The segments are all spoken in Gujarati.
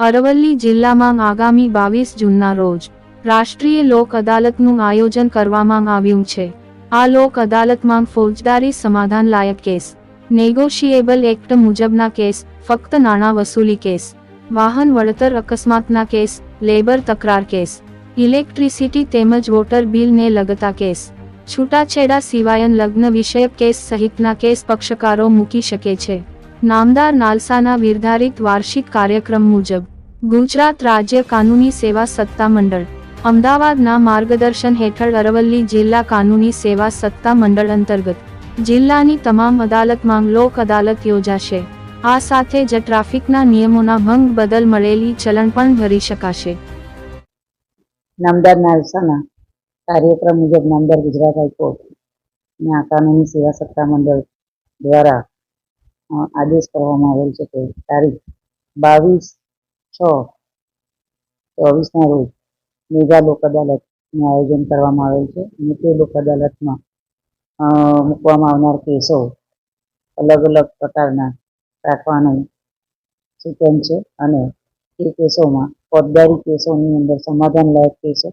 અરવલ્લી જિલ્લામાં આગામી બાવીસ જૂનના રોજ રાષ્ટ્રીય લોક અદાલતનું આયોજન કરવામાં આવ્યું છે. આ લોક અદાલતમાં ફોજદારી સમાધાન લાયક કેસ, નેગોશિયેબલ એક્ટ મુજબના કેસ, ફક્ત નાણાં વસૂલી કેસ, વાહન વળતર અકસ્માતના કેસ, લેબર તકરાર કેસ, ઇલેક્ટ્રિસિટી તેમજ વોટર બિલને લગતા કેસ, છૂટાછેડા સિવાયન લગ્ન વિષયક કેસ સહિતના કેસ પક્ષકારો મૂકી શકે છે. નામદાર નાલસાના નિર્ધારિત વાર્ષિક કાર્યક્રમ મુજબ ગુજરાત રાજ્ય કાનૂની સેવા સત્તા મંડળ, અમદાવાદના માર્ગદર્શન હેઠળ અરવલ્લી જિલ્લા કાનૂની સેવા સત્તા મંડળ અંતર્ગત, જિલ્લાની તમામ અદાલતમાં લોક અદાલત યોજાશે. આ સાથે જ ટ્રાફિકના નિયમોના ભંગ બદલ મળેલી ચલણ પણ ભરી શકાશે. નામદાર નાલસાના કાર્યક્રમ મુજબ નામદાર ગુજરાત હાઈકોર્ટ ના કાનૂની સેવા સત્તા મંડળ દ્વારા આદેશ કરવામાં આવેલ છે કે તારીખ બાવીસ છ ચોવીસના રોજ મેગા લોક અદાલતનું આયોજન કરવામાં આવેલ છે અને તે લોક અદાલતમાં મૂકવામાં આવનાર કેસો અલગ અલગ પ્રકારના રાખવાનું સૂચન છે અને તે કેસોમાં ફોજદારી કેસોની અંદર સમાધાનલાયક કેસો,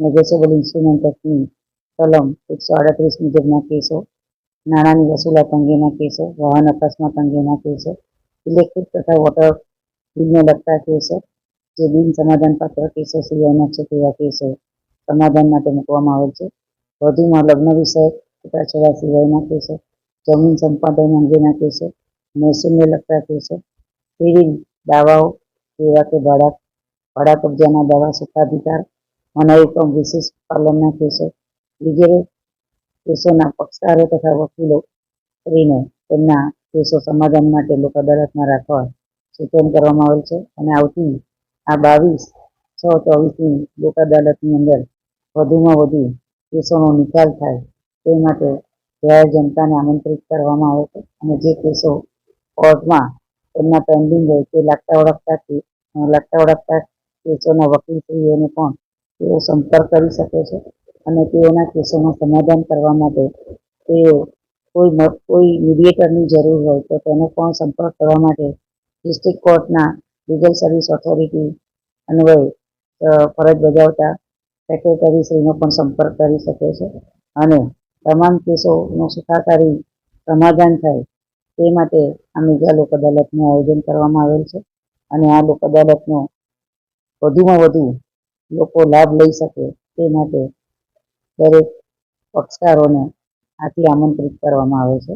નેગોશિયેબલ ઇન્સ્ટ્રુમેન્ટ એક્ટની કલમ એકસો આડત્રીસ મુજબના કેસો, નાણાંની વસૂલાત અંગેના કેસો, વાહન અકસ્માત અંગેના કેસો, ઇલેક્ટ્રિક તથા વોટર બિલને લગતા કેસો જે બિન સમાધાનપાત્ર કેસો સિવાયના છે તેવા કેસો સમાધાન માટે મૂકવામાં આવે છે. વધુમાં લગ્ન વિષયક છૂટાછેડા સિવાયના કેસો જમીન સંપાદન અંગેના કેસો મહેસૂલને લગતા કેસો સિવિલ દાવાઓ જેવા કે ભાડા ભાડા કબજાના દાવા, સુખાધિકાર મનાઈ વિશેષ પાલનના કેસો વગેરે કેસોના પક્ષકારો તથા વકીલો કરીને તેમના કેસો સમાધાન માટે લોક અદાલતમાં રાખવા સૂચન કરવામાં આવેલ છે અને આવતી આ બાવીસ, છ, ચોવીસની લોક અદાલતની અંદર વધુમાં વધુ કેસોનો નિકાલ થાય તે માટે જાહેર જનતાને આમંત્રિત કરવામાં આવે છે અને જે કેસો કોર્ટમાં તેમના પેન્ડિંગ હોય તે લાગતા ઓળખતા લાગતા ઓળખતા કેસોના વકીલશ્રીઓને પણ તેઓ સંપર્ક કરી શકે છે અને તેઓના કેસોનું સમાધાન કરવા માટે તેઓ કોઈ કોઈ મીડિયેટરની જરૂર હોય તો તેનો પણ સંપર્ક કરવા માટે ડિસ્ટ્રિક્ટ કોર્ટના લીગલ સર્વિસ ઓથોરિટી અન્વયે ફરજ બજાવતા સેક્રેટરીશ્રીનો પણ સંપર્ક કરી શકે છે. અને તમામ કેસોનું સુખાકારી સમાધાન થાય તે માટે આ મેગા લોક અદાલતનું આયોજન કરવામાં આવેલ છે. અને આ લોક અદાલતનો વધુમાં વધુ લોકો લાભ લઈ શકે તે માટે દરેક પક્ષકારોને આથી આમંત્રિત કરવામાં આવે છે.